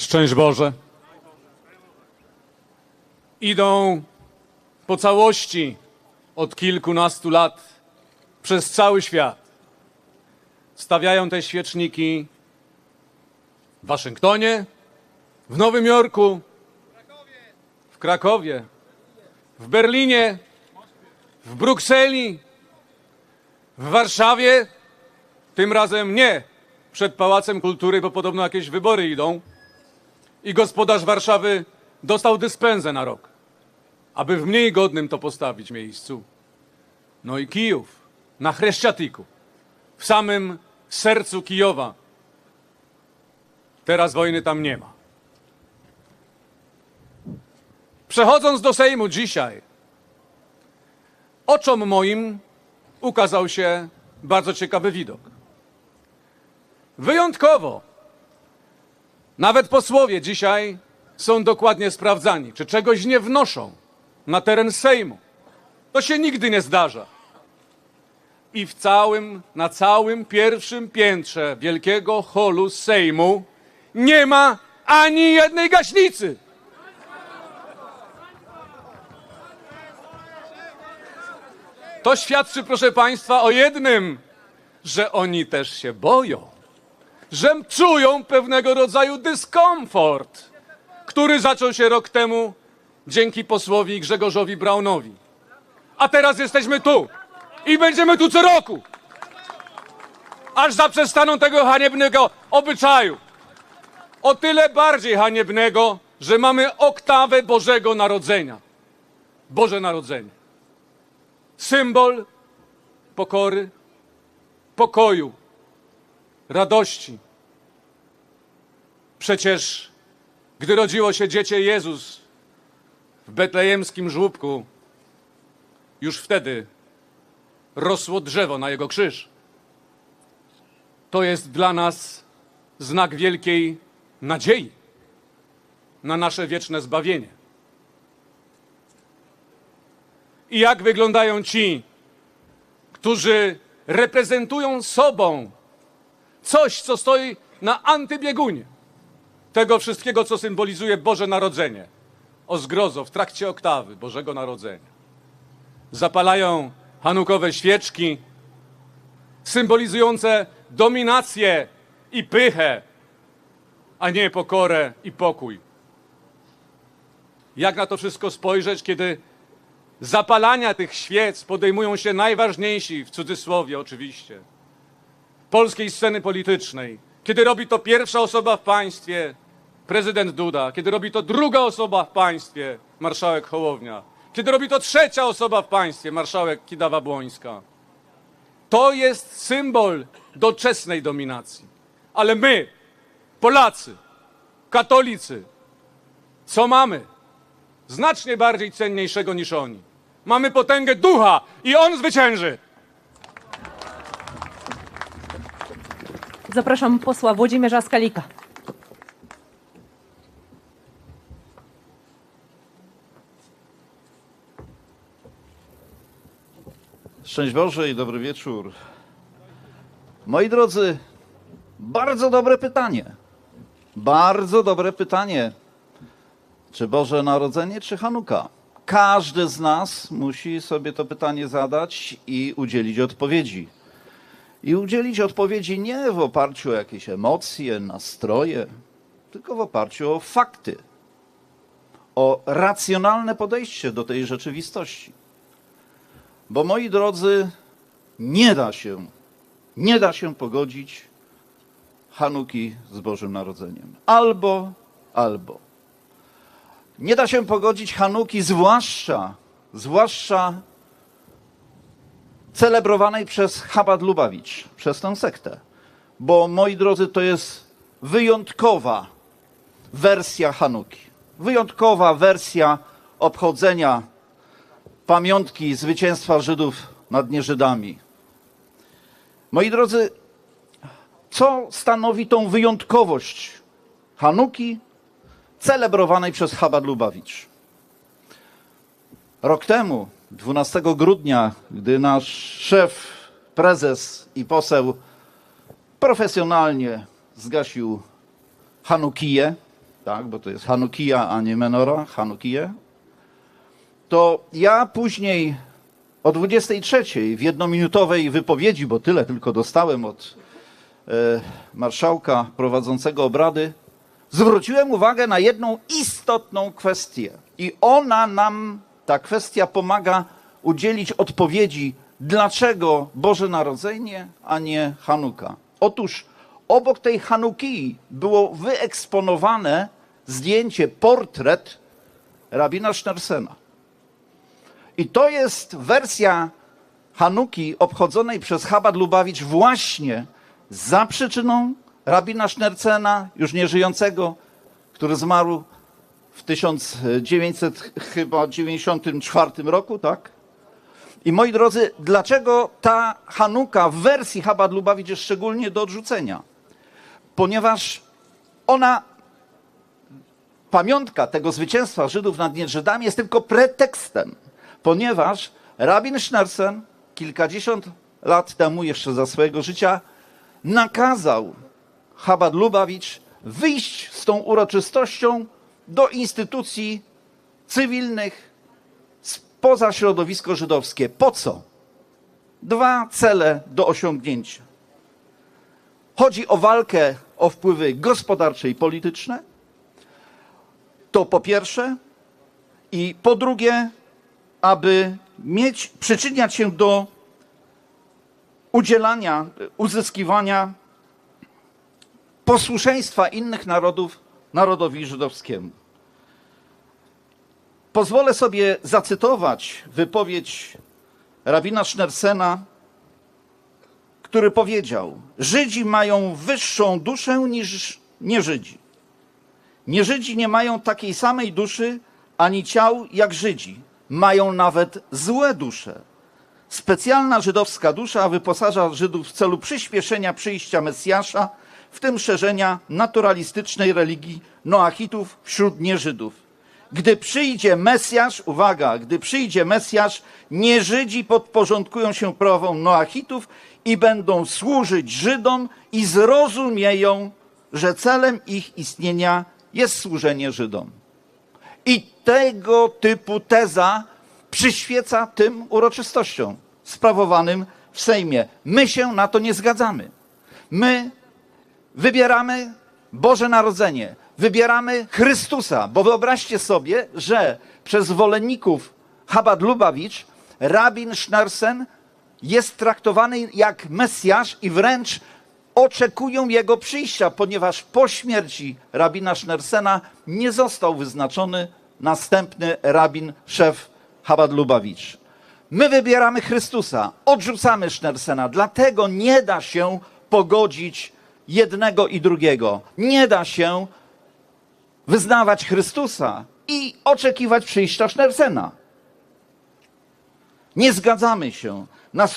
Szczęść Boże. Idą po całości od kilkunastu lat przez cały świat. Stawiają te świeczniki w Waszyngtonie, w Nowym Jorku, w Krakowie, w Berlinie, w Brukseli, w Warszawie. Tym razem nie przed Pałacem Kultury, bo podobno jakieś wybory idą. I gospodarz Warszawy dostał dyspensę na rok, aby w mniej godnym to postawić miejscu. No i Kijów, na Chreszczatiku, w samym sercu Kijowa. Teraz wojny tam nie ma. Przechodząc do Sejmu dzisiaj, oczom moim ukazał się bardzo ciekawy widok. Wyjątkowo nawet posłowie dzisiaj są dokładnie sprawdzani, czy czegoś nie wnoszą na teren Sejmu. To się nigdy nie zdarza. I w całym, na całym pierwszym piętrze wielkiego holu Sejmu nie ma ani jednej gaśnicy. To świadczy, proszę Państwa, o jednym, że oni też się boją że czują pewnego rodzaju dyskomfort, który zaczął się rok temu dzięki posłowi Grzegorzowi Braunowi. A teraz jesteśmy tu i będziemy tu co roku, aż zaprzestaną tego haniebnego obyczaju. O tyle bardziej haniebnego, że mamy oktawę Bożego Narodzenia. Boże Narodzenie. Symbol pokory, pokoju, radości. Przecież, gdy rodziło się dziecię Jezus w betlejemskim żłóbku, już wtedy rosło drzewo na jego krzyż. To jest dla nas znak wielkiej nadziei na nasze wieczne zbawienie. I jak wyglądają ci, którzy reprezentują sobą coś, co stoi na antybiegunie tego wszystkiego, co symbolizuje Boże Narodzenie. O zgrozo w trakcie oktawy Bożego Narodzenia. Zapalają hanukowe świeczki symbolizujące dominację i pychę, a nie pokorę i pokój. Jak na to wszystko spojrzeć, kiedy zapalania tych świec podejmują się najważniejsi, w cudzysłowie oczywiście, polskiej sceny politycznej, kiedy robi to pierwsza osoba w państwie, prezydent Duda, kiedy robi to druga osoba w państwie, marszałek Hołownia, kiedy robi to trzecia osoba w państwie, marszałek Kidawa-Błońska. To jest symbol doczesnej dominacji. Ale my, Polacy, katolicy, co mamy? Znacznie bardziej cenniejszego niż oni. Mamy potęgę ducha i on zwycięży. Zapraszam posła Włodzimierza Skalika. Szczęść Boże i dobry wieczór. Moi drodzy, bardzo dobre pytanie. Bardzo dobre pytanie. Czy Boże Narodzenie, czy Hanuka? Każdy z nas musi sobie to pytanie zadać i udzielić odpowiedzi. I udzielić odpowiedzi nie w oparciu o jakieś emocje, nastroje, tylko w oparciu o fakty, o racjonalne podejście do tej rzeczywistości. Bo moi drodzy, nie da się, nie da się pogodzić Hanuki z Bożym Narodzeniem. Albo, albo. Nie da się pogodzić Hanuki, zwłaszcza, zwłaszcza celebrowanej przez Chabad Lubawicz, przez tę sektę. Bo moi drodzy, to jest wyjątkowa wersja Hanuki. Wyjątkowa wersja obchodzenia pamiątki zwycięstwa Żydów nad nieżydami. Moi drodzy, co stanowi tą wyjątkowość Hanuki celebrowanej przez Chabad Lubawicz? Rok temu, 12 grudnia, gdy nasz szef, prezes i poseł profesjonalnie zgasił Hanukiję, tak, bo to jest Hanukija, a nie Menora, Hanukije, to ja później o 23 w jednominutowej wypowiedzi, bo tyle tylko dostałem od e, marszałka prowadzącego obrady, zwróciłem uwagę na jedną istotną kwestię. I ona nam, ta kwestia pomaga udzielić odpowiedzi, dlaczego Boże Narodzenie, a nie Hanuka. Otóż obok tej Hanuki było wyeksponowane zdjęcie, portret rabina Sznersena. I to jest wersja Hanuki obchodzonej przez Chabad Lubawicz właśnie za przyczyną rabina Sznercena, już nieżyjącego, który zmarł w 1994 roku, tak? I moi drodzy, dlaczego ta Hanuka w wersji Chabad Lubawicz jest szczególnie do odrzucenia? Ponieważ ona pamiątka tego zwycięstwa Żydów nad Niedrzydami jest tylko pretekstem, ponieważ rabin Schnersen kilkadziesiąt lat temu, jeszcze za swojego życia, nakazał Chabad Lubawicz wyjść z tą uroczystością do instytucji cywilnych spoza środowisko żydowskie. Po co? Dwa cele do osiągnięcia. Chodzi o walkę o wpływy gospodarcze i polityczne, to po pierwsze. I po drugie, aby mieć, przyczyniać się do udzielania, uzyskiwania posłuszeństwa innych narodów narodowi żydowskiemu. Pozwolę sobie zacytować wypowiedź rabina Sznersena, który powiedział: Żydzi mają wyższą duszę niż nieżydzi. Nieżydzi nie mają takiej samej duszy ani ciał jak Żydzi. Mają nawet złe dusze. Specjalna żydowska dusza wyposaża Żydów w celu przyspieszenia przyjścia Mesjasza, w tym szerzenia naturalistycznej religii Noachitów wśród nieżydów. Gdy przyjdzie Mesjasz, uwaga, gdy przyjdzie Mesjasz, nieżydzi podporządkują się prawom Noachitów i będą służyć Żydom i zrozumieją, że celem ich istnienia jest służenie Żydom. I tego typu teza przyświeca tym uroczystościom sprawowanym w Sejmie. My się na to nie zgadzamy. My wybieramy Boże Narodzenie, wybieramy Chrystusa, bo wyobraźcie sobie, że przez zwolenników Chabad Lubawicz rabin Schnersen jest traktowany jak Mesjasz i wręcz oczekują jego przyjścia, ponieważ po śmierci rabina Schnersena nie został wyznaczony następny rabin, szef Chabad Lubawicz. My wybieramy Chrystusa, odrzucamy Schnersena, dlatego nie da się pogodzić jednego i drugiego. Nie da się wyznawać Chrystusa i oczekiwać przyjścia Schnersena. Nie zgadzamy się na,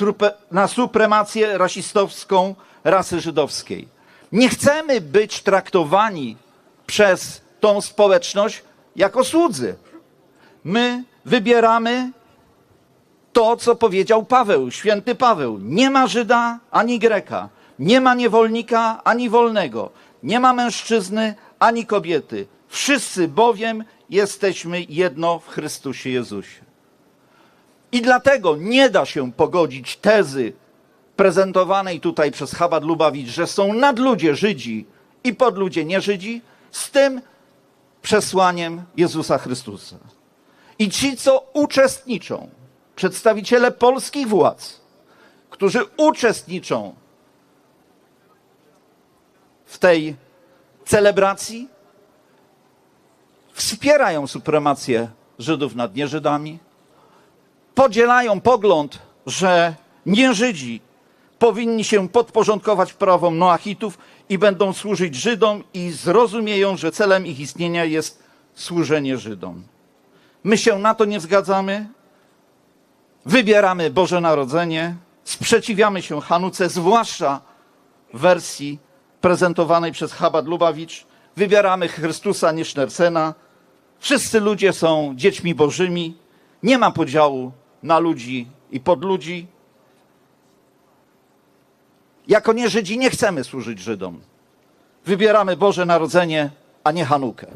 na supremację rasistowską rasy żydowskiej. Nie chcemy być traktowani przez tą społeczność jako słudzy. My wybieramy to, co powiedział Paweł, święty Paweł. Nie ma Żyda ani Greka, nie ma niewolnika ani wolnego, nie ma mężczyzny ani kobiety. Wszyscy bowiem jesteśmy jedno w Chrystusie Jezusie. I dlatego nie da się pogodzić tezy prezentowanej tutaj przez Chabad Lubawicz, że są nadludzie Żydzi i podludzie nie Żydzi, z tym przesłaniem Jezusa Chrystusa. I ci, co uczestniczą, przedstawiciele polskich władz, którzy uczestniczą w tej celebracji, wspierają supremację Żydów nad nieżydami, podzielają pogląd, że nie Żydzi powinni się podporządkować prawom Noachitów i będą służyć Żydom i zrozumieją, że celem ich istnienia jest służenie Żydom. My się na to nie zgadzamy. Wybieramy Boże Narodzenie, sprzeciwiamy się Hanuce, zwłaszcza wersji prezentowanej przez Chabad Lubawicz. Wybieramy Chrystusa, nie Sznersena. Wszyscy ludzie są dziećmi bożymi. Nie ma podziału na ludzi i podludzi. Jako nie Żydzi nie chcemy służyć Żydom. Wybieramy Boże Narodzenie a nie Hanukę?